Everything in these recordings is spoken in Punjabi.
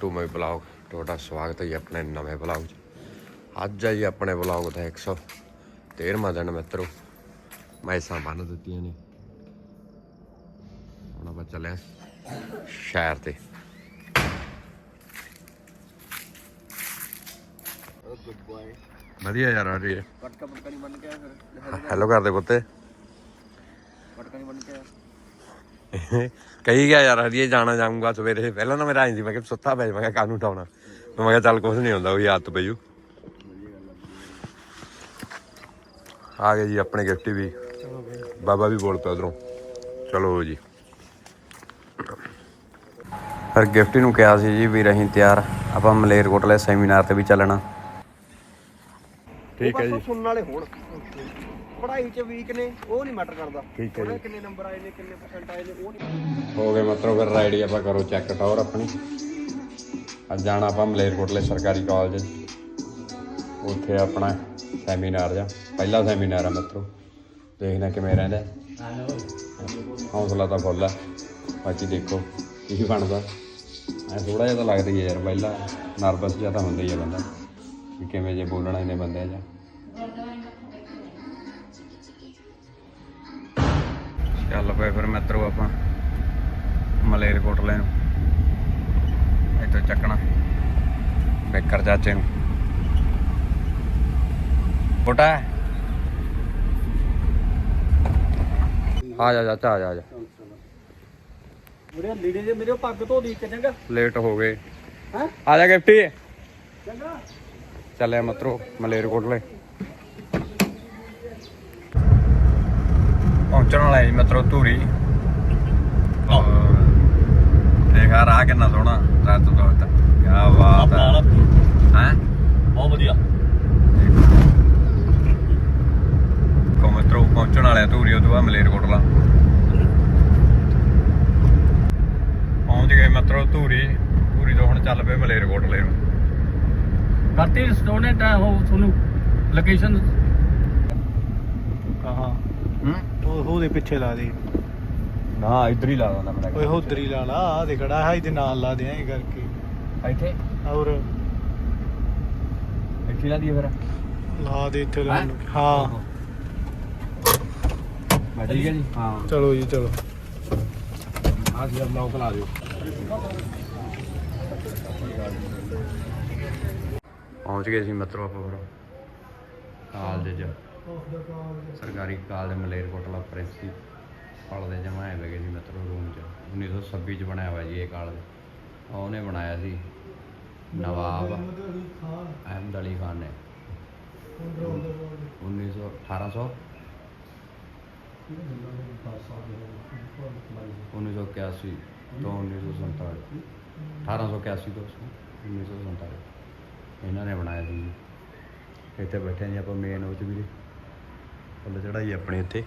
ਟੂ ਮਾਈ ਬਲੌਗ ਤੁਹਾਡਾ ਸਵਾਗਤ ਹੈ ਜੀ ਆਪਣੇ ਨਵੇਂ ਬਲੌਗ 'ਚ। ਅੱਜ ਹੈ ਜੀ ਆਪਣੇ ਬਲੌਗ ਦਾ 113ਵਾਂ ਦਿਨ ਮਿੱਤਰੋ। ਮੈਸਾਂ ਬੰਨ ਦਿੱਤੀਆਂ ਨੇ। ਹੁਣ ਆਪਾਂ ਚੱਲੇ ਸ਼ਹਿਰ ਤੇ। ਬॉय ਵਧੀਆ ਯਾਰ ਆ ਰਹੀ ਹੈ। ਪਟਕਾ ਪਟਕਾ ਨਹੀਂ ਬਣ ਕੇ ਆਇਆ ਫਿਰ? ਹੈਲੋ ਕਰਦੇ ਪੁੱਤੇ। ਪਟਕਾ ਨਹੀਂ ਬਣ ਕੇ ਕਹੀ ਗਿਆ ਯਾਰ ਹਰੀਏ ਜਾਣਾ ਜਾਊਂਗਾ ਸਵੇਰੇ। ਪਹਿਲਾਂ ਨਾ ਮੇਰਾ ਆਈ ਸੀ ਮੈਂ ਕਿ ਸੁੱਤਾ ਪੈ ਜਾ ਕਾਨੂੰ ਉਠਾਉਣਾ। ਮੈਂ ਕਿਹਾ ਚੱਲ ਕੁਝ ਨਹੀਂ ਹੁੰਦਾ, ਉਹੀ ਆਦਤ ਪਈੂ ਆ ਗਏ ਜੀ ਆਪਣੇ ਗਿਫਟ ਵੀ। ਬਾਬਾ ਵੀ ਬੋਲ ਪਿਆ ਉਧਰੋਂ। ਚਲੋ ਜੀ। ਫਿਰ ਗਿਫਟੀ ਨੂੰ ਕਿਹਾ ਸੀ ਜੀ ਵੀ ਰਹੀ ਤਿਆਰ, ਆਪਾਂ ਮਲੇਰਕੋਟਲੇ ਸੈਮੀਨਾਰ ਤੇ ਵੀ ਚੱਲਣਾ। ਠੀਕ ਹੈ ਜੀ ਸੁਣਨ ਵਾਲੇ ਹੋਣ ਪੜ੍ਹਾਈ 'ਚ ਵੀਕ ਨੇ ਉਹ ਨਹੀਂ ਮੈਟਰ ਕਰਦਾ। ਠੀਕ ਹੈ ਜੀ। ਉਹਦੇ ਕਿੰਨੇ ਨੰਬਰ ਆਏ ਨੇ ਕਿੰਨੇ ਪਰਸੈਂਟ ਆਏ ਨੇ ਉਹ ਨਹੀਂ ਹੋ ਗਏ ਮਤਲਬ ਫਿਰ ਰਾਈਡੀ ਆਪਾਂ ਕਰੋ ਚੈੱਕ ਟਾਵਰ ਆਪਣੀ। ਅੱਜ ਜਾਣਾ ਆਪਾਂ ਮਲੇਰਕੋਟਲੇ ਸਰਕਾਰੀ ਕਾਲਜ ਉੱਥੇ ਆਪਣਾ ਸੈਮੀਨਾਰ ਜਾ ਪਹਿਲਾ ਸੈਮੀਨਾਰ ਆ ਮਤਲਬ। ਦੇਖਣਾ ਕਿਵੇਂ ਰਹਿੰਦਾ। ਹੈ। ਹੌਸਲਾ ਤਾਂ ਫੁੱਲ ਆ। ਬਾਕੀ ਦੇਖੋ ਕੀ ਬਣਦਾ। ਐ ਥੋੜਾ ਜਿਹਾ ਤਾਂ ਲੱਗਦਾ ਹੀ ਹੈ ਯਾਰ ਪਹਿਲਾਂ ਨਰਵਸ ਜਿਹਾ ਤਾਂ ਹੁੰਦਾ ਹੀ ਹੈ ਬੰਦਾ ਵੀ ਕਿਵੇਂ ਜੇ ਬੋਲਣਾ ਇਹਨੇ ਬੰਦੇ ਜਾਂ ਚੱਲ ਪਏ ਫਿਰ ਮਿੱਤਰੋ ਆਪਾਂ ਮਲੇਰਕੋਟਲੇ ਨੂੰ। ਇੱਥੋਂ ਚੱਕਣਾ। ਬੇਕਰ ਚਾਚੇ ਨੂੰ। ਕੋਟਾ ਆ ਜਾ ਚਾਚਾ ਆ ਜਾ ਆ ਜਾ। ਮੇਰੇ ਲੀੜੇ ਜੇ ਮੇਰੇ ਪੱਗ ਧੋ ਦੀ ਇੱਕ ਚੰਗਾ। ਲੇਟ ਹੋ ਗਏ। ਹੈ? ਆ ਜਾ ਗਿਫਟੀ। ਚੰਗਾ। ਚੱਲਿਆ ਮਤਰੋ ਮਲੇਰਕੋਟਲੇ ਪਹੁੰਚਣ ਵਾਲਾ ਜੀ ਮਤਰੋ ਧੂਰੀ। ਦੇਖ ਆ ਰਾਹ ਕਿੰਨਾ ਸੋਹਣਾ ਰਾਤ ਤੋਂ ਰਾਤ ਕੀ ਬਾਤ ਹੈ। ਹੈ? ਬਹੁਤ ਵਧੀਆ। ਕੋ ਮਤਰੋ ਪਹੁੰਚਣ ਵਾਲੇ ਆ ਧੂਰੀ ਤੋਂ ਬਾਅਦ ਮਲੇਰਕੋਟਲਾ। ਪਹੁੰਚ ਗਏ ਮਤਰੋ ਧੂਰੀ। ਧੂਰੀ ਤੋਂ ਹੁਣ ਚੱਲ ਪਏ ਮਲੇਰਕੋਟਲੇ ਨੂੰ। ਕਰਤੀ ਸਟੋਨੇਟ ਹੈ ਉਹ ਤੁਹਾਨੂੰ। ਲੋਕੇਸ਼ਨ ਕਹਾ ਹੂੰ ਉਹ ਉਹਦੇ ਪਿੱਛੇ ਲਾ ਦੇ। ਨਾ ਇੱਧਰ ਹੀ ਲਾ ਦਿੰਦਾ ਮੈਂ ਓਏ ਹੋਦਰੀ ਲਾ ਲਾ ਆ ਦੇ ਖੜਾ ਹੈ ਇਹਦੇ ਨਾਲ ਲਾ ਦੇ ਐਂ ਕਰਕੇ। ਇੱਥੇ? ਔਰ ਇੱਥੇ ਲਾ ਦਈਏ ਫਿਰ। ਲਾ ਦੇ ਇੱਥੇ ਹੈਂ? ਹਾਂ। ਮੈਂ ਠੀਕ ਹੈ ਜੀ। ਹਾਂ। ਚਲੋ ਜੀ ਚਲੋ। ਆ ਜੀ ਬਲੌਕ ਲਾ ਦਿਓ। ਪਹੁੰਚ ਗਏ ਸੀ ਮਿੱਤਰੋ ਆਪਾਂ। ਫਿਰ ਕਾਲਜ ਚ ਸਰਕਾਰੀ ਕਾਲਜ ਮਲੇਰਕੋਟਲਾ ਪ੍ਰਿੰਸੀ ਦੇ ਜਮਾਏ ਵਗੇ ਸੀ ਮਤਲਬ ਰੂਮ ਚ। 1926 ਚ ਬਣਾਇਆ ਹੋਇਆ ਜੀ ਇਹ ਕਾਲਜ। ਉਹਨੇ ਬਣਾਇਆ ਸੀ ਨਵਾਬ ਅਹਿਮਦ ਅਲੀ ਖਾਨ ਨੇ। 1900 1800 1981 ਤੋਂ 1947 1881 ਤੋਂ 1947 ਇਹਨਾਂ ਨੇ ਬਣਾਇਆ ਸੀ ਜੀ। ਇੱਥੇ ਬੈਠੇ ਜੀ ਆਪਾਂ ਮੇਨ ਉਹ ਚ ਵੀ ਫੁੱਲ ਚੜਾਈ ਆਪਣੇ ਇੱਥੇ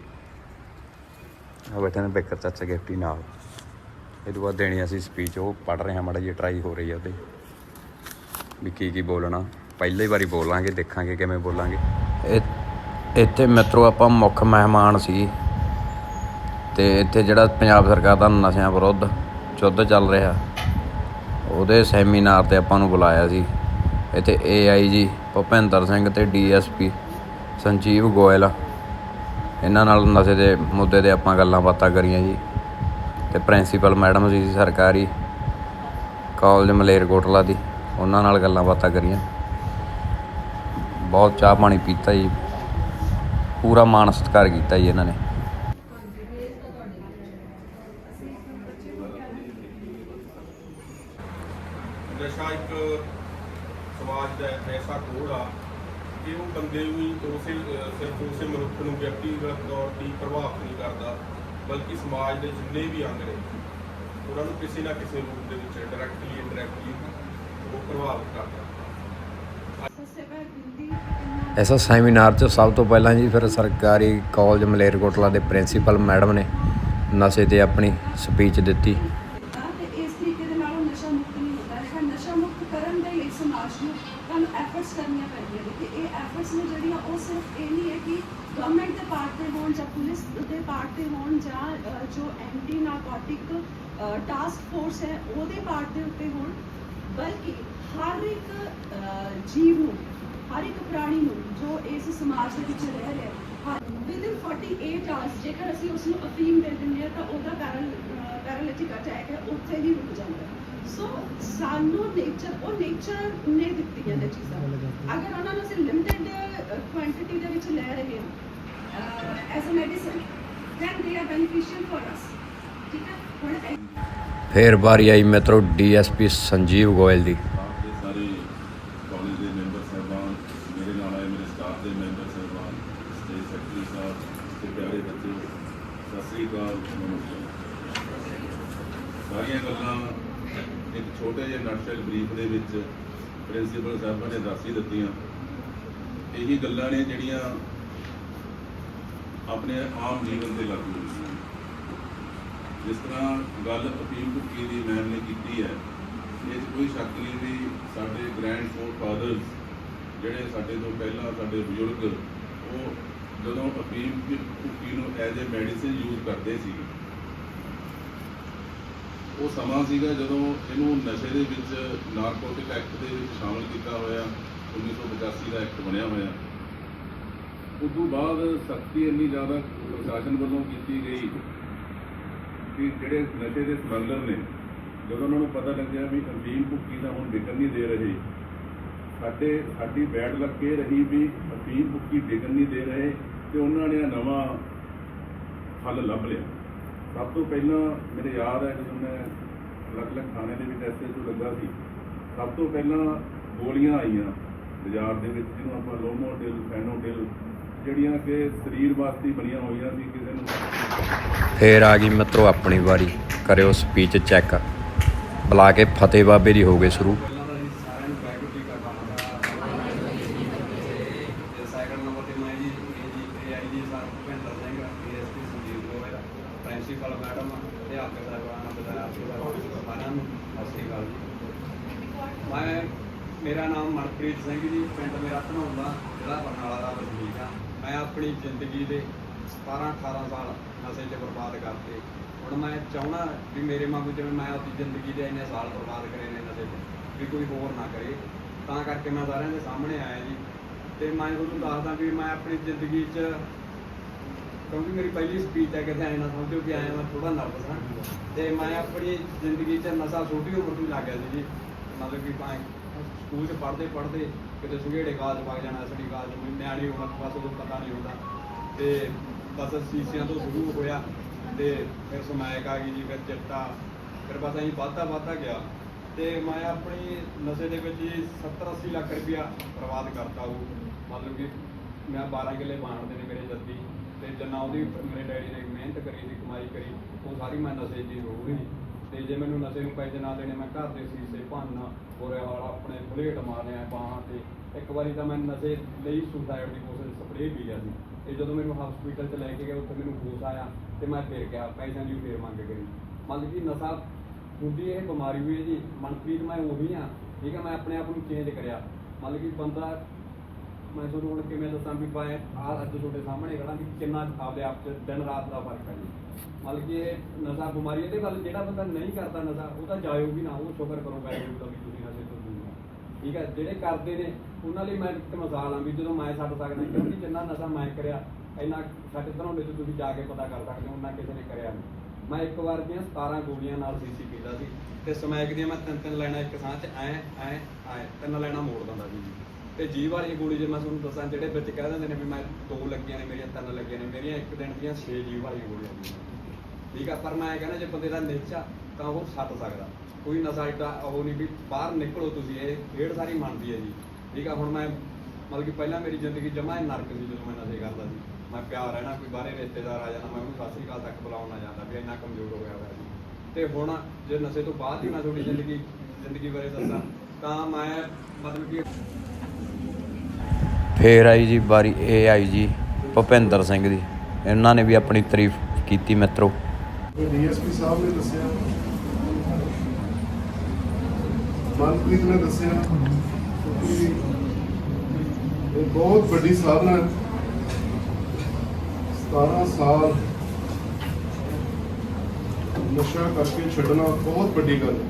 ਆ ਬੈਠੇ ਨੇ ਬੇਕਰ ਚਾਚਾ ਗਿਫਟੀ ਨਾਲ। ਇਹ ਤੋਂ ਬਾਅਦ ਦੇਣੀ ਅਸੀਂ ਸਪੀਚ ਉਹ ਪੜ ਰਹੇ ਹਾਂ ਮਾੜਾ ਜੀ ਟਰਾਈ ਹੋ ਰਹੀ ਹੈ ਉਹਦੇ। ਵੀ ਕੀ ਕੀ ਬੋਲਣਾ। ਪਹਿਲੀ ਵਾਰੀ ਬੋਲਾਂਗੇ ਦੇਖਾਂਗੇ ਕਿਵੇਂ ਬੋਲਾਂਗੇ। ਇੱਥੇ ਮਿੱਤਰੋ ਆਪਾਂ ਮੁੱਖ ਮਹਿਮਾਨ ਸੀ। ਤੇ ਇੱਥੇ ਜਿਹੜਾ ਪੰਜਾਬ ਸਰਕਾਰ ਦਾ ਨਸ਼ਿਆਂ ਵਿਰੁੱਧ ਯੁੱਧ ਚੱਲ ਰਿਹਾ ਉਹਦੇ ਸੈਮੀਨਾਰ ਤੇ ਆਪਾਂ ਨੂੰ ਬੁਲਾਇਆ ਸੀ। ਇੱਥੇ ਏਆਈਜੀ ਭੁਪਿੰਦਰ ਸਿੰਘ ਤੇ ਡੀਐਸਪੀ ਸੰਜੀਵ ਗੋਇਲ। ਇਹਨਾਂ ਨਾਲ ਨਸ਼ੇ ਦੇ ਮੁੱਦੇ ਤੇ ਆਪਾਂ ਗੱਲਾਂ ਬਾਤਾਂ ਕਰੀਆਂ ਜੀ। ਤੇ ਪ੍ਰਿੰਸੀਪਲ ਮੈਡਮ ਸੀ ਸਰਕਾਰੀ, ਕਾਲਜ ਮਲੇਰਕੋਟਲਾ ਦੀ, ਉਹਨਾਂ ਨਾਲ ਗੱਲਾਂ ਬਾਤਾਂ ਕਰੀਆਂ। ਬਹੁਤ ਚਾਹ ਪਾਣੀ ਪੀਤਾ ਜੀ। ਪੂਰਾ ਮਾਣ ਸਤਿਕਾਰ ਕੀਤਾ ਜੀ ਇਹਨਾਂ ਨੇ। ਨਸ਼ਾ ਇੱਕ ਸਮਾਜ ਦਾ ਐਸਾ ਕੋੜ ਆ। ਕਿ ਉਹ ਬੰਦੇ ਨੂੰ ਉਸੇ ਸਿਰਫ ਉਸੇ ਮਨੁੱਖ ਨੂੰ ਵਿਅਕਤੀਗਤ ਤੌਰ ਤੇ ਪ੍ਰਭਾਵਿਤ ਨਹੀਂ ਕਰਦਾ, ਬਲਕਿ ਸਮਾਜ ਦੇ ਜਿੰਨੇ ਵੀ ਅੰਗ ਨੇ, ਉਹਨਾਂ ਨੂੰ ਕਿਸੇ ਨਾ ਕਿਸੇ ਰੂਪ ਦੇ ਵਿੱਚ ਡਾਇਰੈਕਟਲੀ ਇਨਡਾਇਰੈਕਟਲੀ ਉਹ ਪ੍ਰਭਾਵਿਤ ਕਰਦਾ। ਐਸਾ ਸੈਮੀਨਾਰ 'ਚ ਸਭ ਤੋਂ ਪਹਿਲਾਂ ਜੀ ਫਿਰ ਸਰਕਾਰੀ ਕਾਲਜ ਮਲੇਰਕੋਟਲਾ ਦੇ ਪ੍ਰਿੰਸੀਪਲ ਮੈਡਮ ਨੇ ਨਸ਼ੇ ਤੇ ਆਪਣੀ ਸਪੀਚ ਦਿੱਤੀ ਤੇ ਇਸ ਤਰੀਕੇ ਦੇ ਨਾਲ ਉਹ ਨਸ਼ਾ ਮੁਕਤ ਨਹੀਂ ਹੁੰਦਾ ਹੈ ਨਸ਼ਾ ਮੁਕਤ ਕਰਨ ਦੇ ਲਈ ਸਮਾਜ ਨੂੰ ਤੁਹਾਨੂੰ ਐਫਰਟਸ ਕਰਨੀਆਂ ਪੈਂਦੀਆਂ ਨੇ ਤੇ ਇਹ ਐਫਰਟਸ ਨੇ ਜਿਹੜੀਆਂ ਉਹ ਸਿਰਫ ਇਹ ਨਹੀਂ ਹੈ ਕਿ ਗਵਰਨਮੈਂਟ ਦੇ ਪਾਰਟ ਤੇ ਹੋਣ ਜਾਂ ਪੁਲਿਸ ਦੇ ਪਾਰਟ ਤੇ ਹੋਣ ਜਾਂ ਜੋ ਐਂਟੀ ਨਾਰਕੋਟਿਕ ਟਾਸਕ ਫੋਰਸ ਹੈ, ਉਹਦੇ ਪਾਰਟ ਦੇ ਉੱਤੇ ਹੋਣ। but ਇੱਕ ਜੀਵ ਨੂੰ, ਹਰ ਇੱਕ ਪ੍ਰਾਣੀ ਨੂੰ ਜੋ ਇਸ ਸਮਾਜ ਦੇ ਵਿੱਚ ਰਹਿ ਰਿਹਾ ਵਿਦਿਨ 48 ਆਵਰਸ ਜੇਕਰ ਅਸੀਂ ਉਸ ਨੂੰ ਅਫੀਮ ਦੇ ਦਿੰਦੇ ਹਾਂ, ਤਾਂ ਉਹਦਾ ਪੈਰਲ ਪੈਰਾਲਿਟਿਕ ਅਟੈਕ ਹੈ, ਉੱਥੇ ਹੀ ਰੁਕ ਜਾਂਦਾ ਸੋ ਸਾਨੂੰ ਨੇਚਰ ਉਹ ਨੇਚਰ ਨੇ ਦਿੱਤੀਆਂ ਨੇ ਚੀਜ਼ਾਂ। ਅਗਰ ਉਹਨਾਂ ਨੂੰ ਅਸੀਂ ਲਿਮਿਟਡ ਕੁਆਂਟੀਟੀ ਦੇ ਵਿੱਚ ਲੈ ਰਹੇ ਹਾਂ as a medicine then they are beneficial for us. ਠੀਕ ਹੈ ਹੁਣ ਇਹ- ਫੇਰ ਵਾਰੀ ਆਈ ਮਿੱਤਰੋ ਡੀਐਸਪੀ ਸੰਜੀਵ ਗੋਇਲ ਦੀ ਸਟਾਫ ਦੇ ਸਾਰੇ ਕਾਲਜ ਦੇ ਮੈਂਬਰ ਸਾਹਿਬਾਨ ਮੇਰੇ ਨਾਲ ਆਏ ਮੇਰੇ ਸਟਾਫ ਦੇ ਮੈਂਬਰ ਸਾਹਿਬਾਨ ਸਟੇਟ ਸੈਕਟਰੀ ਸਾਹਿਬ ਤੇ ਪਿਆਰੇ ਬੱਚੇ ਸਤਿ ਸ੍ਰੀ ਅਕਾਲ ਨਮਸਕਾਰ ਸਾਰੀਆਂ ਗੱਲਾਂ ਇੱਕ ਛੋਟੇ ਜਿਹੇ ਨਟਸ਼ਲ ਬਰੀਫ ਦੇ ਵਿੱਚ ਪ੍ਰਿੰਸੀਪਲ ਸਾਹਿਬਾਂ ਨੇ ਦੱਸ ਹੀ ਦਿੱਤੀਆਂ ਇਹੀ ਗੱਲਾਂ ਨੇ ਜਿਹੜੀਆਂ ਆਪਣੇ ਆਮ ਜੀਵਨ ਤੇ ਲਾਗੂ ਹੁੰਦੀਆਂ ਜਿਸ ਤਰ੍ਹਾਂ ਗੱਲ ਅਫੀਮ ਭੁੱਕੀ ਦੀ ਮੈਮ ਨੇ ਕੀਤੀ ਹੈ ਇਹ 'ਚ ਕੋਈ ਸ਼ੱਕ ਨਹੀਂ ਵੀ ਸਾਡੇ ਗ੍ਰੈਂਡ ਫਾਦਰਸ ਜਿਹੜੇ ਸਾਡੇ ਤੋਂ ਪਹਿਲਾਂ ਸਾਡੇ ਬਜ਼ੁਰਗ ਉਹ ਜਦੋਂ ਅਫੀਮ ਦੀ ਭੁੱਕੀ ਨੂੰ ਐਜ਼ ਅ ਮੈਡੀਸਿਨ ਯੂਜ਼ ਕਰਦੇ ਸੀ, ਉਹ ਸਮਾਂ ਸੀਗਾ ਜਦੋਂ ਇਹਨੂੰ ਨਸ਼ੇ ਦੇ ਵਿੱਚ ਨਾਰਕੋਟਿਕ ਐਕਟ ਦੇ ਵਿੱਚ ਸ਼ਾਮਲ ਕੀਤਾ ਹੋਇਆ 1985 ਦਾ ਐਕਟ ਬਣਿਆ ਹੋਇਆ। ਉਸ ਤੋਂ ਬਾਅਦ ਸਖਤੀ ਇੰਨੀ ਜ਼ਿਆਦਾ ਪ੍ਰਸ਼ਾਸਨ ਵੱਲੋਂ ਕੀਤੀ ਗਈ ਕਿ ਜਿਹੜੇ ਨਸ਼ੇ ਦੇ ਸਮਗਲਰ ਨੇ, ਜਦੋਂ ਉਹਨਾਂ ਨੂੰ ਪਤਾ ਲੱਗਿਆ ਵੀ ਅਫੀਮ ਭੁੱਕੀ ਦਾ ਹੁਣ ਵਿਕਣ ਨਹੀਂ ਦੇ ਰਹੇ ਸਾਡੇ ਸਾਡੀ ਬੈਠ ਲੱਗ ਕੇ ਰਹੀ ਵੀ ਅਫੀਮ ਭੁੱਕੀ ਵਿਕਣ ਨਹੀਂ ਦੇ ਰਹੇ ਤੇ ਉਹਨਾਂ ਨੇ ਨਵਾਂ ਹੱਲ ਲੱਭ ਲਿਆ। ਸਭ ਤੋਂ ਪਹਿਲਾਂ ਮੇਰੇ ਯਾਦ ਹੈ ਜਦੋਂ ਮੈਂ ਅਲੱਗ-ਅਲੱਗ ਥਾਣੇ ਦੇ ਵਿੱਚ ਐਸਏ ਤੋਂ ਲੱਗਾ ਸੀ, ਸਭ ਤੋਂ ਪਹਿਲਾਂ ਗੋਲੀਆਂ ਆਈਆਂ ਬਾਜ਼ਾਰ ਦੇ ਵਿੱਚ, ਜਿਹਨੂੰ ਆਪਾਂ ਲੋਮੋਡਿਲ ਫੈਨੋਡਿਲ ਜਿਹੜੀਆਂ ਕਿ ਸਰੀਰ ਵਾਸਤੇ ਬਣੀਆਂ ਹੋਈਆਂ ਸੀ ਕਿਸੇ ਨੂੰ। ਫੇਰ ਆ ਗਈ ਮਿੱਤਰੋ ਆਪਣੀ ਵਾਰੀ, ਕਰਿਓ ਸਪੀਚ ਚੈੱਕ ਬੁਲਾ ਕੇ ਫਤਿਹ ਬਾਬੇ ਦੀ ਹੋ ਗਏ ਸ਼ੁਰੂ ਪਹਿਲਾਂ ਤਾਂ ਜੀ ਸਾਰਿਆਂ ਨੂੰ ਵਾਹਿਗੁਰੂ ਜੀ ਕਾ ਖਾਲਸਾ ਤੇ ਸੈਕੰਡ ਨੰਬਰ ਤੇ ਮੈਂ ਜੀ ਇਹ ਜੀ AI G sir Bhupinder Singh DSP Sanjeev Goyal principal madam ਅਧਿਆਪਕ ਸਾਹਿਬਾਨ ਵਿਦਿਆਰਥੀ ਸਾਹਿਬਾਨ ਸਾਰਿਆਂ ਨੂੰ ਸਤਿ ਸ਼੍ਰੀ ਅਕਾਲ ਜੀ ਮੈਂ ਮੇਰਾ ਨਾਮ ਮਨਪ੍ਰੀਤ ਸਿੰਘ ਜੀ ਪਿੰਡ ਮੇਰਾ ਧਨੌਲਾ ਜਿਹੜਾ ਬਰਨਾਲਾ ਦਾ ਵਸਨੀਕ ਆ। ਮੈਂ ਆਪਣੀ ਜ਼ਿੰਦਗੀ ਦੇ 17 18 ਸਾਲ ਨਸ਼ੇ 'ਚ ਬਰਬਾਦ ਕਰਤੇ ਹੁਣ ਮੈਂ ਚਾਹਣਾ ਵੀ ਮੇਰੇ ਵਾਂਗੂ ਜਿਵੇਂ ਮੈਂ ਆਪਣੀ ਜ਼ਿੰਦਗੀ ਦੇ ਇੰਨੇ ਸਾਲ ਬਰਬਾਦ ਕਰੇ ਨੇ ਨਸ਼ੇ 'ਚ, ਵੀ ਕੋਈ ਹੋਰ ਨਾ ਕਰੇ। ਤਾਂ ਕਰਕੇ ਮੈਂ ਸਾਰਿਆਂ ਦੇ ਸਾਹਮਣੇ ਆਇਆ ਜੀ। ਤੇ ਮੈਂ ਤੁਹਾਨੂੰ ਦੱਸਦਾ ਵੀ ਮੈਂ ਆਪਣੀ ਜ਼ਿੰਦਗੀ 'ਚ, ਕਿਉਂਕਿ ਮੇਰੀ ਪਹਿਲੀ ਸਪੀਚ ਹੈ ਕਿਤੇ ਐਂ ਨਾ ਸਮਝੋ ਕਿ ਆਇਆ ਮੈਂ ਥੋੜਾ ਨਰਵਸ ਹਾਂ। ਤੇ ਮੈਂ ਆਪਣੀ ਜ਼ਿੰਦਗੀ 'ਚ ਨਸ਼ਾ ਛੋਟੀ ਉਮਰ ਤੋਂ ਹੀ ਲੱਗ ਗਿਆ ਸੀ ਜੀ। ਮਤਲਬ ਕਿ ਭਾਵੇਂ ਸਕੂਲ 'ਚ ਪੜ੍ਹਦੇ ਪੜ੍ਹਦੇ ਕਿਤੇ ਸੁਗੇੜੇ ਕਾਲਜ ਵਗ ਜਾਣਾ ਸੜੀ ਕਾਲਜ ਨੂੰ ਨਿਆਣੀ ਉਮਰ ਬਸ ਉਦੋਂ ਪਤਾ ਨਹੀਂ ਹੁੰਦਾ। ਤੇ ਬਸ ਸੀਸਿਆਂ ਤੋਂ ਸ਼ੁਰੂ ਹੋਇਆ ਤੇ ਫਿਰ ਸਮੈਕ ਆ ਗਈ ਜੀ, ਫਿਰ ਚਿੱਟਾ, ਫਿਰ ਬਸ ਐਂ ਵੱਧਦਾ ਵੱਧਦਾ ਗਿਆ। ਤੇ ਮੈਂ ਆਪਣੀ ਨਸ਼ੇ ਦੇ ਵਿੱਚ ਜੀ 70 80 ਲੱਖ ਰੁਪਇਆ ਬਰਬਾਦ ਕਰਤਾ ਉਹ। ਮਤਲਬ ਕਿ ਮੈਂ 12 ਕਿੱਲੇ ਬਾਣਦੇ ਨੇ ਮੇਰੇ ਜੱਦੀ। ਤੇ ਜਿੰਨਾ ਉਹਦੀ ਮੇਰੇ ਡੈਡੀ ਨੇ ਮਿਹਨਤ ਕਰੀ ਦੀ ਕਮਾਈ ਕਰੀ, ਉਹ ਸਾਰੀ ਮੈਂ ਨਸ਼ੇ ਦੀ ਹੋ ਗਈ ਤੇ ਜੇ ਮੈਨੂੰ ਨਸ਼ੇ ਨੂੰ ਪੈਸੇ ਨਾ ਦੇਣੇ, ਮੈਂ ਘਰ ਦੇ ਸੀਸੇ ਭੰਨ ਬੁਰੇ ਹਾਲ ਆਪਣੇ ਬਲੇਡ ਮਾਰਿਆ ਬਾਹਾਂ ਤੇ। ਇੱਕ ਵਾਰੀ ਤਾਂ ਮੈਂ ਨਸ਼ੇ ਲਈ ਸੁਸਾਈਡ ਦੀ ਕੋਸ਼ਿਸ਼ ਸਪਰੇਅ ਪੀ ਲਿਆ ਸੀ। ਤੇ ਜਦੋਂ ਮੈਨੂੰ ਹਸਪੀਟਲ 'ਚ ਲੈ ਕੇ ਗਏ, ਉੱਥੇ ਮੈਨੂੰ ਹੋਸ਼ ਆਇਆ ਤੇ ਮੈਂ ਫਿਰ ਗਿਆ ਪੈਸਿਆਂ ਦੀ ਫੇਰ ਮੰਗ ਕਰੀ। ਮਤਲਬ ਕਿ ਨਸ਼ਾ ਹੁੰਦੀ ਇਹ ਬਿਮਾਰੀ ਹੋਈ ਹੈ ਜੀ। ਮਨਪ੍ਰੀਤ, ਮੈਂ ਉਹੀ ਆ ਠੀਕ ਹੈ, ਮੈਂ ਆਪਣੇ ਆਪ ਨੂੰ ਚੇਂਜ ਕਰਿਆ। ਮਤਲਬ ਕਿ ਬੰਦਾ ਮੈਂ ਤੁਹਾਨੂੰ ਹੁਣ ਕਿਵੇਂ ਦੱਸਾਂ ਵੀ ਪਾਏ ਆ ਅੱਜ ਤੁਹਾਡੇ ਸਾਹਮਣੇ ਖੜਾ ਵੀ ਕਿੰਨਾ ਆਪਦੇ ਆਪ 'ਚ ਦਿਨ ਰਾਤ ਦਾ ਫ਼ਰਕ ਹੈ ਮਤਲਬ ਕਿ ਇਹ ਨਸ਼ਾ ਬਿਮਾਰੀ ਇਹਦੇ ਵੱਲ ਜਿਹੜਾ ਬੰਦਾ ਨਹੀਂ ਕਰਦਾ ਨਸ਼ਾ, ਉਹ ਤਾਂ ਜਾਇਓ ਵੀ ਨਾ, ਉਹ ਸ਼ੁਕਰ ਕਰੋ ਵਾਹਿਗੁਰੂ ਦਾ ਵੀ ਤੁਸੀਂ ਨਸ਼ੇ ਤੋਂ ਦੂਰ ਠੀਕ ਹੈ, ਜਿਹੜੇ ਕਰਦੇ ਨੇ, ਉਹਨਾਂ ਲਈ ਮੈਂ ਇੱਕ ਮਿਸਾਲ ਆ ਵੀ ਜਦੋਂ ਮੈਂ ਛੱਡ ਸਕਦਾ, ਕਿਉਂਕਿ ਜਿੰਨਾ ਨਸ਼ਾ ਮੈਂ ਕਰਿਆ, ਇੰਨਾ ਸਾਡੇ ਧਰੋਂਡੇ ਤੋਂ ਤੁਸੀਂ ਜਾ ਕੇ ਪਤਾ ਕਰ ਸਕਦੇ ਹੋ ਉਹਨਾਂ ਕਿਸੇ ਨੇ ਕਰਿਆ ਨਹੀਂ। ਮੈਂ ਇੱਕ ਵਾਰ ਦੀਆਂ 17 ਗੋਲੀਆਂ ਨਾਲ ਸੀਸੀ ਪੀਂਦਾ ਸੀ, ਤੇ ਸਮੈਕ ਦੀਆਂ ਮੈਂ ਤਿੰਨ ਤਿੰਨ ਲੈਣਾ ਇੱਕ ਸਾਹ 'ਚ ਐ ਐ ਐ ਤਿੰਨ ਲੈਣਾ ਮੋੜ ਦਿੰਦਾ ਸੀ ਜੀ। ਤੇ ਜੀਵ ਵਾਲੀ ਗੋਲੀ ਜੇ ਮੈਂ ਤੁਹਾਨੂੰ ਦੱਸਾਂ, ਜਿਹੜੇ ਵਿੱਚ ਕਹਿ ਦਿੰਦੇ ਨੇ ਵੀ ਮੈਂ ਦੋ ਲੱਗੀਆਂ ਨੇ, ਮੇਰੀਆਂ ਤਿੰਨ ਲੱਗੀਆਂ ਨੇ, ਮੇਰੀਆਂ ਇੱਕ ਦਿਨ ਦੀਆਂ 6 ਜੀਵ ਵਾਲੀਆਂ ਗੋਲੀਆਂ ਨੇ ਠੀਕ ਆ, ਪਰ ਮੈਂ ਇਹ ਕਹਿੰਦਾ ਜੇ ਬੰਦੇ ਦਾ ਨਿਸ਼ਚਾ ਤਾਂ ਉਹ ਛੱਡ ਸਕਦਾ। ਕੋਈ ਨਸ਼ਾ ਇੱਡਾ ਉਹ ਨਹੀਂ ਵੀ ਬਾਹਰ ਨਿਕਲੋ ਤੁਸੀਂ, ਇਹ ਖੇਡ ਸਾਰੀ ਮੰਨਦੀ ਹੈ ਜੀ। ਠੀਕ ਆ, ਹੁਣ ਮੈਂ ਮਤਲਬ ਕਿ ਪਹਿਲਾਂ ਮੇਰੀ ਜ਼ਿੰਦਗੀ ਜਮਾ ਨਰਕ ਸੀ ਜਦੋਂ ਮੈਂ ਨਸ਼ੇ ਕਰਦਾ ਸੀ। ਮੈਂ ਪਿਆਰ ਰਹਿਣਾ, ਕੋਈ ਬਾਹਰੇ ਰਿਸ਼ਤੇਦਾਰ ਆ ਜਾਣਾ ਮੈਂ ਉਹਨੂੰ ਸਤਿ ਸ੍ਰੀ ਅਕਾਲ ਤੱਕ ਬੁਲਾਉਣ ਨਾ ਜਾਂਦਾ ਵੀ ਇੰਨਾ ਕਮਜ਼ੋਰ ਹੋ ਗਿਆ ਹੋਇਆ ਸੀ। ਤੇ ਹੁਣ ਜੇ ਨਸ਼ੇ ਤੋਂ ਬਾਅਦ ਹੀ ਮੈਂ ਤੁਹਾਡੀ ਜ਼ਿੰਦਗੀ ਜ਼ਿੰਦਗੀ ਬਾਰੇ ਦੱਸਾਂ, ਤਾਂ ਮੈਂ ਮਤਲਬ ਕਿ ਫੇਰ ਆਈ ਜੀ ਵਾਰੀ ਇਹ ਆਈ ਜੀ, ਭੁਪਿੰਦਰ ਸਿੰਘ ਦੀ। ਇਹਨਾਂ ਨੇ ਵੀ ਆਪਣੀ ਤਾਰੀਫ ਕੀਤੀ ਮਿੱਤਰੋ। ਡੀਐਸਪੀ ਸਾਹਿਬ ਨੇ ਦੱਸਿਆ। ਮਨਪ੍ਰੀਤ ਨੇ ਦੱਸਿਆ ਇਹ ਬਹੁਤ ਵੱਡੀ ਸਾਧਨਾ 17 ਸਾਲ ਨਸ਼ਾ ਕਰਕੇ ਛੱਡਣਾ ਬਹੁਤ ਵੱਡੀ ਗੱਲ ਹੈ।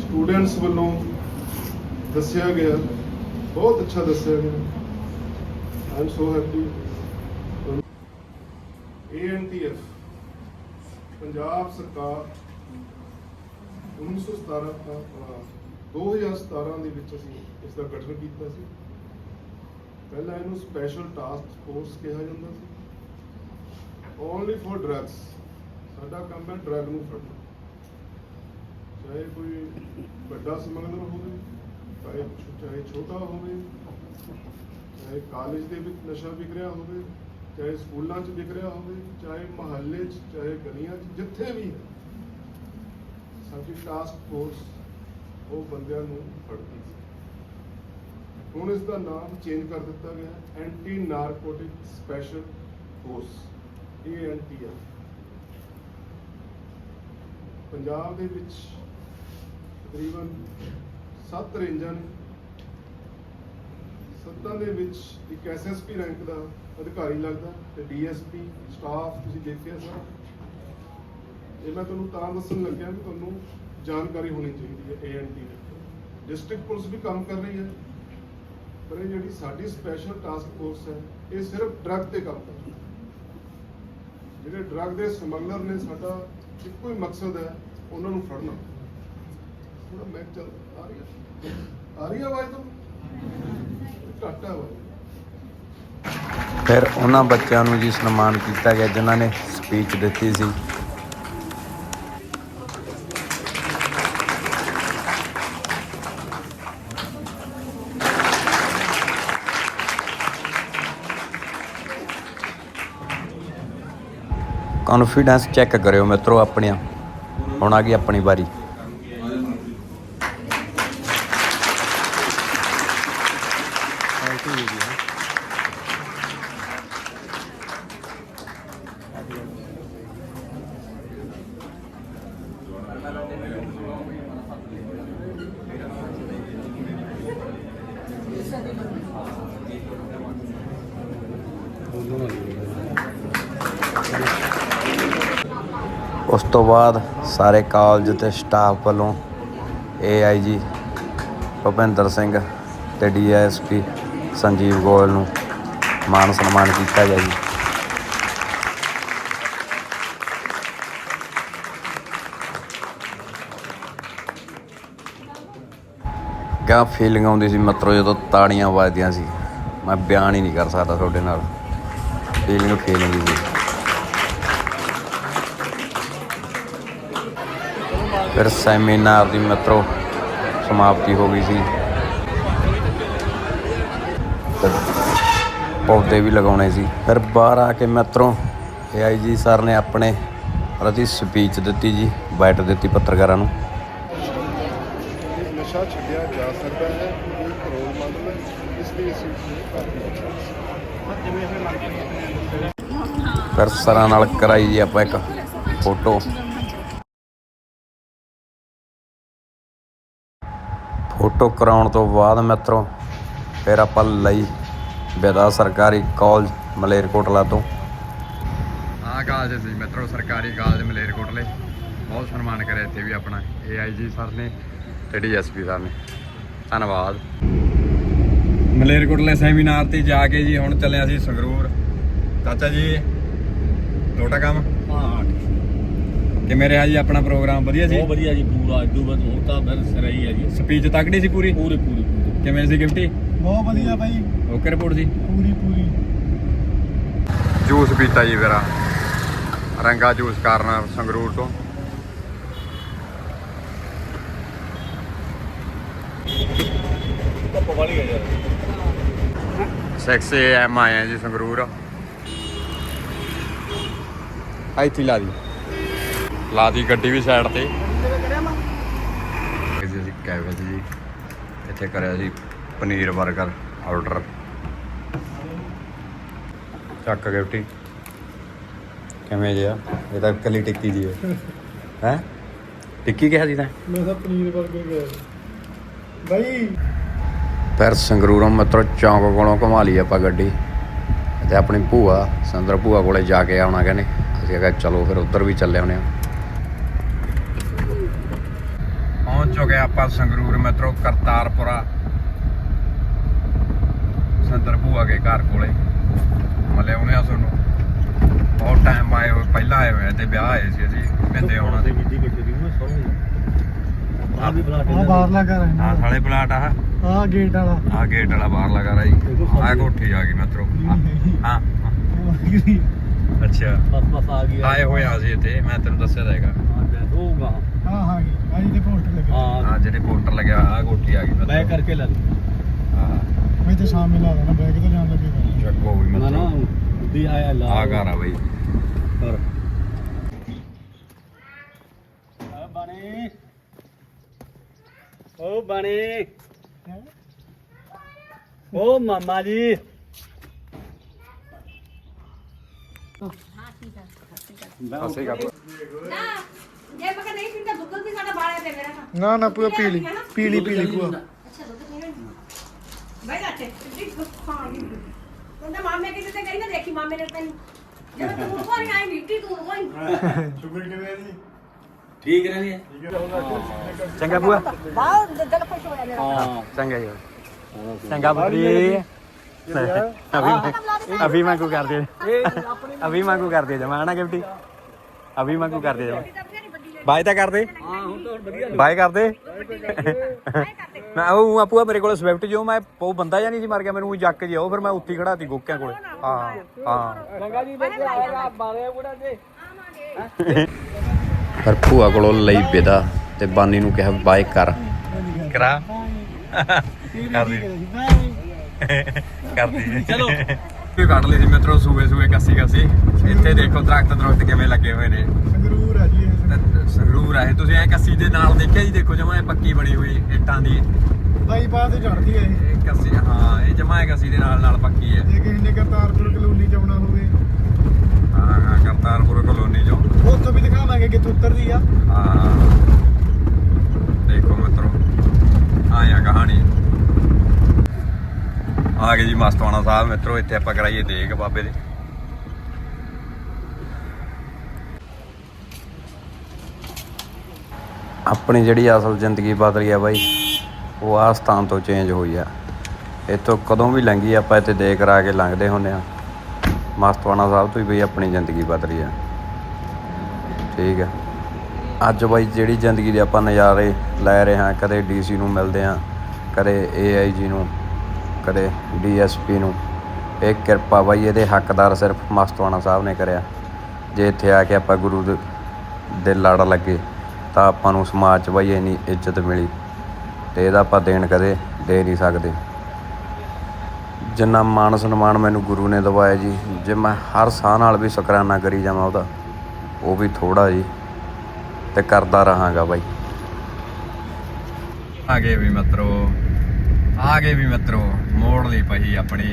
ਸਟੂਡੈਂਟਸ ਵੱਲੋਂ ਦੱਸਿਆ ਗਿਆ। ਬਹੁਤ ਅੱਛਾ ਦੱਸਿਆ ਗਿਆ। I am so happy ANTF Punjab ਸਰਕਾਰ 1917 ਅ, 2017 ਦੇ ਵਿੱਚ ਅਸੀਂ ਇਸ ਦਾ ਗਠਨ ਕੀਤਾ ਸੀ। ਪਹਿਲਾਂ ਇਹਨੂੰ ਸਪੈਸ਼ਲ ਟਾਸਕ ਫੋਰਸ ਕਿਹਾ ਜਾਂਦਾ ਸੀ। ਓਨਲੀ ਫॉर ਡਰੱਗਸ ਸਾਡਾ ਕੰਮ ਹੈ ਡਰੱਗ ਨੂੰ ਫੜਨਾ। ਚਾਹੇ ਕੋਈ ਵੱਡਾ ਸਮਗਲਰ ਹੋਵੇ ਚਾਹੇ ਚਾਹੇ ਛੋਟਾ ਹੋਵੇ, ਚਾਹੇ ਕਾਲਜ ਦੇ ਵਿੱਚ ਨਸ਼ਾ ਵਿਕ ਰਿਹਾ ਹੋਵੇ, ਚਾਹੇ ਸਕੂਲਾਂ 'ਚ ਵਿਕ ਰਿਹਾ ਹੋਵੇ, ਚਾਹੇ ਮਹੱਲੇ 'ਚ, ਚਾਹੇ ਗਲੀਆਂ 'ਚ, ਜਿੱਥੇ ਵੀ ਹੈ, ਸਾਡੀ ਟਾਸਕ ਫੋਰਸ ਉਹ ਬੰਦਿਆਂ ਨੂੰ ਫੜਦੀ ਸੀ ਹੁਣ ਇਸ ਦਾ ਨਾਮ ਚੇਂਜ ਕਰ ਦਿੱਤਾ ਗਿਆ anti narcotic special force ANTF Punjab ਦੇ ਵਿੱਚ ਤਕਰੀਬਨ ਸੱਤ ਰੇਂਜਾਂ ਨੇ। ਸੱਤਾਂ ਦੇ ਵਿੱਚ ਇੱਕ ਐਸਐਸਪੀ ਰੈਂਕ ਦਾ ਅਧਿਕਾਰੀ ਲੱਗਦਾ ਤੇ ਡੀਐਸਪੀ ਸਟਾਫ ਤੁਸੀਂ ਦੇਖਿਆ ਸਾਰਾ? ਇਹ ਮੈਂ ਤੁਹਾਨੂੰ ਤਾਂ ਦੱਸਣ ਲੱਗਿਆ ਕਿ ਤੁਹਾਨੂੰ ਜਾਣਕਾਰੀ ਹੋਣੀ ਚਾਹੀਦੀ ਹੈ ਏਐਨਟੀ ਦੀ ਡਿਸਟ੍ਰਿਕਟ ਪੁਲਿਸ ਵੀ ਕੰਮ ਕਰ ਰਹੀ ਹੈ, ਪਰ ਇਹ ਜਿਹੜੀ ਸਾਡੀ ਸਪੈਸ਼ਲ ਟਾਸਕ ਫੋਰਸ ਹੈ, ਇਹ ਸਿਰਫ ਡਰੱਗ ਤੇ ਕੰਮ ਕਰ ਰਹੀ ਹੈ। ਜਿਹੜੇ ਡਰੱਗ ਦੇ ਸਮਗਲਰ ਨੇ, ਸਾਡਾ ਇੱਕੋ ਹੀ ਮਕਸਦ ਹੈ ਉਹਨਾਂ ਨੂੰ ਫੜਨਾ। ਥੋੜਾ ਮੈਂ ਚੱਲ, ਆ ਰਹੀ ਹੈ ਆ ਰਹੀ ਹੈ ਆਵਾਜ਼ ਤੋਂ? ਘੱਟ ਹੈ ਫਿਰ ਉਹਨਾਂ ਬੱਚਿਆਂ ਨੂੰ ਜੀ ਸਨਮਾਨ ਕੀਤਾ ਗਿਆ ਜਿਨ੍ਹਾਂ ਨੇ ਸਪੀਚ ਦਿੱਤੀ ਸੀ। ਕੌਨਫੀਡੈਂਸ ਚੈੱਕ ਕਰਿਓ ਮਿੱਤਰੋ ਆਪਣੀਆਂ। ਹੁਣ ਆ ਗਈ ਆਪਣੀ ਵਾਰੀ। ਉਸ ਤੋਂ ਬਾਅਦ ਸਾਰੇ ਕਾਲਜ ਤੇ ਸਟਾਫ ਵੱਲੋਂ ਏਆਈਜੀ ਭੁਪਿੰਦਰ ਸਿੰਘ ਤੇ ਡੀਐਸਪੀ ਸੰਜੀਵ ਗੋਇਲ ਨੂੰ ਮਾਨ ਸਨਮਾਨ ਕੀਤਾ ਗਿਆ ਜੀ। ਕਿਆ ਫੀਲਿੰਗ ਆਉਂਦੀ ਸੀ ਮਤਰੋ ਜਦੋਂ ਤਾੜੀਆਂ ਵੱਜਦੀਆਂ ਸੀ। ਮੈਂ ਬਿਆਨ ਹੀ ਨਹੀਂ ਕਰ ਸਕਦਾ ਤੁਹਾਡੇ ਨਾਲ। ਫੀਲਿੰਗ ਫੀਲਿੰਗ ਸੀ। ਫਿਰ ਸੈਮੀਨਾਰ ਦੀ ਮਿੱਤਰੋ ਸਮਾਪਤੀ ਹੋ ਗਈ ਸੀ। ਪੌਦੇ ਵੀ ਲਗਾਉਣੇ ਸੀ। ਫਿਰ ਬਾਹਰ ਆ ਕੇ ਮਿੱਤਰੋ ਏਆਈਜੀ ਸਰ ਨੇ ਆਪਣੇ ਪ੍ਰਤੀ ਸਪੀਚ ਦਿੱਤੀ ਜੀ ਬਾਈਟ ਦਿੱਤੀ ਪੱਤਰਕਾਰਾਂ ਨੂੰ ਇਹ ਨਸ਼ਾ ਛੱਡਿਆ ਜਾ ਸਕਦਾ ਹੈ ਇਹ ਇੱਕ ਰੋਲ ਮਾਡਲ ਹੈ ਇਸ ਲਈ ਅਸੀਂ ਇਹ ਕਾਫੀ ਅੱਛਾ ਫਿਰ ਸਰਾਂ ਨਾਲ ਕਰਾਈ ਜੀ ਆਪਾਂ ਇੱਕ ਫੋਟੋ। ਫੋਟੋ ਕਰਾਉਣ ਤੋਂ ਬਾਅਦ ਮਿੱਤਰੋ, ਫਿਰ ਆਪਾਂ ਲਈ ਵਿਦਾ ਸਰਕਾਰੀ ਕਾਲਜ ਮਲੇਰਕੋਟਲਾ ਤੋਂ। ਆ ਕਾਲਜ ਸੀ ਮਿੱਤਰੋ, ਸਰਕਾਰੀ ਕਾਲਜ ਮਲੇਰਕੋਟਲੇ। ਬਹੁਤ ਸਨਮਾਨ ਕਰਿਆ ਇੱਥੇ ਵੀ ਆਪਣਾ ਏਆਈਜੀ ਸਰ ਨੇ ਤੇ ਡੀਐਸਪੀ ਸਰ ਨੇ। ਧੰਨਵਾਦ। ਮਲੇਰਕੋਟਲੇ ਸੈਮੀਨਾਰ ਤੇ ਜਾ ਕੇ ਜੀ ਹੁਣ ਚੱਲੇ ਅਸੀਂ ਸੰਗਰੂਰ। ਚਾਚਾ ਜੀ ਲੋਟਾ ਕੰਮ? ਹਾਂ ਕਿਵੇਂ ਰਿਹਾ ਜੀ ਆਪਣਾ ਪ੍ਰੋਗਰਾਮ? ਵਧੀਆ ਸੀ? ਬਹੁਤ ਵਧੀਆ ਜੀ ਪੂਰਾ ਇਦੋਂ ਬਾਅਦ ਹੁਣ ਤਾਂ ਫਿਰ ਸਿਰ ਹੀ ਹੈ ਜੀ। ਸਪੀਚ ਤੱਕੜੀ ਸੀ ਪੂਰੀ? ਪੂਰੀ ਪੂਰੀ ਪੂਰੀ। ਕਿਵੇਂ ਸੀ ਗਿਫਟੀ? ਬਹੁਤ ਵਧੀਆ ਬਾਈ ਓਕੇ ਰਿਪੋਰਟ ਸੀ? ਪੂਰੀ ਪੂਰੀ। ਜੂਸ ਪੀਤਾ ਜੀ ਮੇਰਾ ਰੰਗਾ ਜੂਸ ਕਾਰਨ ਸੰਗਰੂਰ ਤੋਂ। ਧੁੱਪ ਵਾਲੀ ਹੈ ਯਾਰ। 6 ਐਮ ਆਏ ਆ ਜੀ ਸੰਗਰੂਰ। ਇੱਥੇ ਲਾ ਦੀ। ਲਾ ਦੀ ਗੱਡੀ ਵੀ ਸਾਈਡ ਤੇ। ਕਿਸੇ ਜੀ ਕੈਫੇ ਜੀ ਇੱਥੇ ਕਰਿਆ ਜੀ ਪਨੀਰ 버ਗਰ ਆਰਡਰ ਚੱਕ ਗਿਫਟੀ ਕਿਵੇਂ ਜਿਆ ਇਹ ਤਾਂ ਕੱਲੀ ਟਿੱਕੀ ਦੀ ਹੈ ਹੈ? ਟਿੱਕੀ ਕਿਹਾ ਸੀ ਤਾਂ? ਮੈਂ ਤਾਂ ਪਨੀਰ 버ਗਰ ਗਿਆ ਬਾਈ। ਫਿਰ ਸੰਗਰੂਰੋਂ ਮਤਰੋ ਚੌਂਕ ਕੋਲੋਂ ਘੁਮਾ ਲਈ ਆਪਾਂ ਗੱਡੀ ਤੇ ਆਪਣੀ ਭੂਆ, ਸੰਦਰ ਭੂਆ ਕੋਲੇ ਜਾ ਕੇ ਆਉਣਾ ਕਹਿੰਦੇ। ਅਸੀਂ ਕਿਹਾ ਚਲੋ ਫਿਰ ਉੱਧਰ ਵੀ ਚੱਲੇ ਆਉਣੇ ਆ ਪਹੁੰਚ ਚੁੱਕੇ ਆਪਾਂ ਸੰਗਰੂਰ ਮੈਟਰੋ ਕਰਤਾਰਪੁਰਾ। ਸੰਦਰ ਭੂਆ ਕੇ ਘਰ ਕੋਲੇ। ਮਲੇ ਉਹਨੇ ਆ ਤੁਹਾਨੂੰ। ਬਹੁਤ ਟਾਈਮ ਆਏ ਹੋਏ, ਪਹਿਲਾਂ ਆਏ ਹੋਏ ਤੇ ਵਿਆਹ ਆਏ ਸੀ ਅਸੀਂ ਮਿੰਦੇ ਆਉਣਾ। ਸੀ ਆ ਬਾਹਰਲਾ ਘਰ ਹੈ ਆ ਸਾਲੇ ਪਲਾਟ ਆ। ਆ ਗੇਟ ਵਾਲਾ। ਆ ਗੇਟ ਵਾਲਾ ਬਾਹਰ ਲਗਾ ਰਹੀ ਆ ਕੋਠੀ ਆ ਗਈ ਮੈਟਰੋ ਹਾਂ। ਅੱਛਾ। ਬਸ ਬਸ ਆ। ਗਿਆ ਆਏ ਹੋਏ ਆ ਸੀ ਇੱਥੇ ਮੈਂ ਤੈਨੂੰ ਦੱਸਿਆ ਤਾਂ ਹੈਗਾ। ਹੋਊਗਾ ਹਾਂ ਹਾਂ ਆ ਜੀ ਦੇ ਪੋਸਟਰ ਲੱਗੇ। ਹਾਂ। ਜਿਹੜੇ ਪੋਸਟਰ ਲੱਗਿਆ ਆ ਕੋਠੀ ਆ ਗਈ ਮੈਂ ਕਰਕੇ ਲੈ ਹਾਂ। ਮੈਂ ਤੇ ਸ਼ਾਮ ਮਿਲਾ ਦੇਣਾ ਬੈਗ ਤੇ ਜਾਣ ਲੱਗੇਗਾ ਚੱਕੋ ਵੀ ਨਾ ਨਾ ਦੀ ਆਇਆ ਲਾ। ਆ ਘਰ ਆ ਬਈ। ਕਰ ਆ ਬਣੇ। ਓ ਬਣੇ। ਓ ਮਾਮਾ ਜੀ। ਸਸੀ ਕਾ ਜੇ ਮੈਂ ਨਹੀਂ ਪੀਂਦਾ ਦੁੱਧ ਵੀ ਸਾਡਾ ਬਾਲਿਆ ਤੇ ਮੇਰਾ ਨਾ ਨਾ ਨਾ ਪੂਆ ਪੀਲੀ। ਪੀਲੀ ਪੀਲੀ ਪੂਆ ਅੱਛਾ ਦੁੱਧ ਪੀਣਾ ਬਈ ਜਾਤੇ ਜੀ ਖਾਂ ਨਹੀਂ ਕਹਿੰਦਾ ਮਾਮੇ ਕਿਤੇ ਤੇ ਗਈ ਨਾ ਦੇਖੀ ਮਾਮੇ ਨੇ ਤੈਨੂੰ ਜਦੋਂ ਤੂੰ ਕੋਲ ਆਈ ਮਿੱਟੀ ਤੂੰ ਕੋਈ ਸ਼ੁਗਰ ਕਿਵੇਂ ਜੀ? ਠੀਕ ਰਹਿ ਲਈ ਚੰਗਾ ਬੂਆ ਬਾਹਰ ਦਿਲ ਖੁਸ਼ ਹੋਇਆ ਮੇਰਾ ਹਾਂ। ਚੰਗਾ ਜੀ। ਚੰਗਾ ਪੁੱਤਰੀ ਅਭੀ ਅਭੀ ਮੰਗੂ ਕਰਦੇ ਅਭੀ ਮੰਗੂ ਕਰਦੇ ਜਮਾ ਨਾ ਗਿਫਟੀ? ਅਭੀ ਮੰਗੂ ਕਰਦੇ ਜਮਾ। ਬਾਏ ਤਾਂ ਕਰਦੇ ਹਾਂ ਹੁਣ ਤਾਂ ਵਧੀਆ। ਬਾਏ ਕਰਦੇ ਮੈਂ ਉਹ ਆਪੂਆ ਮੇਰੇ ਕੋਲ ਸਵਿਫਟ ਜੋ ਮੈਂ ਉਹ ਬੰਦਾ ਜਾਂ ਨਹੀਂ ਸੀ ਮਰ ਗਿਆ ਮੈਨੂੰ ਜੱਕ ਜਿਹਾ ਉਹ ਫਿਰ ਮੈਂ ਉੱਥੇ ਹੀ ਖੜਾਤੀ ਗੋਕਿਆਂ ਕੋਲੇ। ਹਾਂ ਹਾਂ। ਗੰਗਾ ਜੀ ਬਾਰੇ ਬੁੜਾ ਦੇ ਪਰ ਭੂਆ ਕੋਲੋਂ ਲਈ ਵਿਦਾ ਤੇ ਬਾਨੀ ਨੂੰ ਕਿਹਾ ਬਾਏ ਕਰ। ਕਰਾ। ਕਰਦੀ। ਕਰਦੀ। ਚਲੋ। ਵੀ ਕੱਢ ਲਈ ਸੀ ਮਿੱਤਰੋ ਸੂਏ ਸੂਏ ਕੱਸੀ ਕੱਸੀ। ਇੱਥੇ ਦੇਖੋ ਦਰਖਤ ਦਰਖਤ ਕਿਵੇਂ ਲੱਗੇ ਹੋਏ ਨੇ। ਸੰਗਰੂਰ ਆ ਜੀ ਸੰਗਰੂਰ ਆ ਇਹ। ਤੁਸੀਂ ਐ ਕੱਸੀ ਦੇ ਨਾਲ ਦੇਖਿਆ ਜੀ? ਦੇਖੋ ਜਮਾ ਇਹ ਪੱਕੀ ਬਣੀ ਹੋਈ ਇੱਟਾਂ ਦੀ। ਬਾਈ ਬਾਤ ਤੇ ਚੜਦੀ ਹੈ ਇਹ। ਇਹ ਕੱਸੀ ਹਾਂ ਇਹ ਜਮਾ ਇਹ ਕੱਸੀ ਦੇ ਨਾਲ ਨਾਲ ਪੱਕੀ ਹੈ ਜੇ ਕਿਸੇ ਨੇ ਕਰਤਾਰਪੁਰ ਕਲੋਨੀ ਚ ਆਉਣਾ ਹੋਵੇ। ਹਾਂ ਹਾਂ ਕਰਤਾਰਪੁਰ ਕਲੋਨੀ ਚੋਂ। ਉੱਥੋਂ ਵੀ ਦਿਖਾਵਾਂਗੇ ਕਿ ਉਤਰਦੀ ਆ। ਹਾਂ ਦੇਖੋ ਮਿੱਤਰੋ ਆਇਆ ਕਹਾਣੀ। ਆ ਗਏ ਜੀ ਮਸਤਵਾਣਾ ਸਾਹਿਬ ਮਿੱਤਰੋ ਇੱਥੇ ਆਪਾਂ ਕਰਾਈਏ ਦੇਗ ਬਾਬੇ ਦੇ। ਆਪਣੀ ਜਿਹੜੀ ਅਸਲ ਜ਼ਿੰਦਗੀ ਬਦਲੀ ਆ ਬਾਈ ਉਹ ਆ ਸਥਾਨ ਤੋਂ ਚੇਂਜ ਹੋਈ ਆ। ਇੱਥੋਂ ਕਦੋਂ ਵੀ ਲੰਘੀ ਆਪਾਂ ਇੱਥੇ ਦੇਖ ਕਰਾ ਕੇ ਲੰਘਦੇ ਹੁੰਦੇ ਆ। ਮਸਤਵਾਣਾ ਸਾਹਿਬ ਤੋਂ ਹੀ ਬਈ ਆਪਣੀ ਜ਼ਿੰਦਗੀ ਬਦਲੀ ਆ। ਠੀਕ ਹੈ ਅੱਜ ਬਾਈ ਜਿਹੜੀ ਜ਼ਿੰਦਗੀ ਦੇ ਆਪਾਂ ਨਜ਼ਾਰੇ ਲੈ ਰਹੇ ਹਾਂ, ਕਦੇ ਡੀਸੀ ਨੂੰ ਮਿਲਦੇ ਹਾਂ, ਕਦੇ ਏਆਈਜੀ ਨੂੰ, ਕਦੇ ਡੀਐਸਪੀ ਨੂੰ, ਇਹ ਕਿਰਪਾ ਬਾਈ ਇਹਦੇ ਹੱਕਦਾਰ ਸਿਰਫ ਮਸਤਵਾਣਾ ਸਾਹਿਬ ਨੇ ਕਰਿਆ। ਜੇ ਇੱਥੇ ਆ ਕੇ ਆਪਾਂ ਗੁਰੂ ਦੇ ਲੜ ਲੱਗੇ, ਤਾਂ ਆਪਾਂ ਨੂੰ ਸਮਾਜ 'ਚ ਬਾਈ ਇੰਨੀ ਇੱਜ਼ਤ ਮਿਲੀ ਤੇ ਇਹਦਾ ਆਪਾਂ ਦੇਣ ਕਦੇ ਦੇ ਨਹੀਂ ਸਕਦੇ। ਜਿੰਨਾ ਮਾਣ ਸਨਮਾਨ ਮੈਨੂੰ ਗੁਰੂ ਨੇ ਦਵਾਇਆ ਜੀ ਜੇ ਮੈਂ ਹਰ ਸਾਹ ਨਾਲ ਵੀ ਸ਼ੁਕਰਾਨਾ ਕਰੀ ਜਾਵਾਂ ਉਹਦਾ ਉਹ ਵੀ ਥੋੜਾ ਜੀ ਤੇ ਕਰਦਾ ਰਹਾਂਗਾ ਬਾਈ। ਆ ਗਏ ਵੀ ਮਿੱਤਰੋ ਆ ਗਏ ਵੀ ਮਿੱਤਰੋ ਮੋੜ ਲਈ ਪਈ ਆਪਣੀ।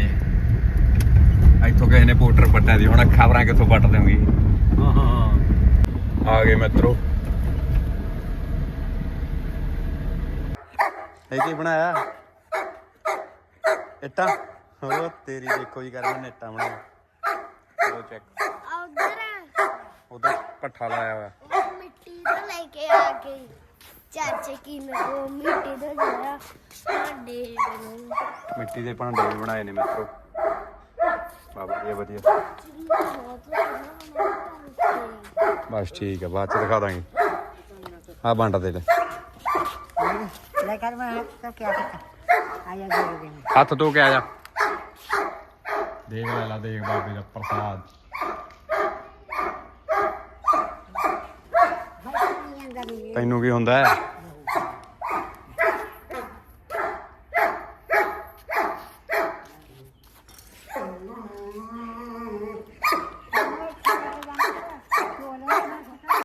ਇੱਥੋਂ ਕਿਸੇ ਨੇ ਪੋਸਟਰ ਪੱਟਿਆ ਦੀ ਹੁਣ ਖਬਰਾਂ ਕਿੱਥੋਂ ਪੱਟ ਹਾਂ ਆ ਗਏ ਮਿੱਤਰੋ। ਇਹ ਕੀ ਬਣਾਇਆ? ਇੱਟਾਂ? ਉਹ ਤੇਰੀ ਦੇਖੋ ਜੀ ਕਰਮ ਨੇਟਾ ਬਣਾਇਆ ਉਹ ਚੈੱਕ ਆ। ਉਧਰ ਪੱਠਾ ਲਾਇਆ ਹੋਇਆ। ਮਿੱਟੀ ਦਾ ਲੈ ਕੇ ਆ ਗਈ ਚਾਚੇ ਕੀ ਉਹ ਮਿੱਟੀ ਦਾ ਜਿਹੜਾ ਭਾਂਡੇ ਬਣੂ ਮਿੱਟੀ ਦੇ ਭਾਂਡੇ ਵੀ ਬਣਾਏ ਨੇ ਮਿੱਤਰੋ। ਬਾ ਵਧੀਆ ਵਧੀਆ। ਬਸ ਠੀਕ ਹੈ ਬਾਅਦ ਚ ਦਿਖਾ ਦਾਂਗੇ। ਆ ਬਾਂਟਾ ਦੇ ਲੈ। ਲੈ ਕਰ ਮੈਂ ਤਾਂ ਕੀ ਆ ਆਇਆ ਗੁਰੂ ਹੱਥ ਧੋ ਕੇ ਆ ਜਾ। ਦੇਖ ਲੈ ਲਾ ਦੇਖ ਬਾਬੇ ਦਾ ਪ੍ਰਸਾਦ। ਤੈਨੂੰ ਕੀ ਹੁੰਦਾ ਹੈ?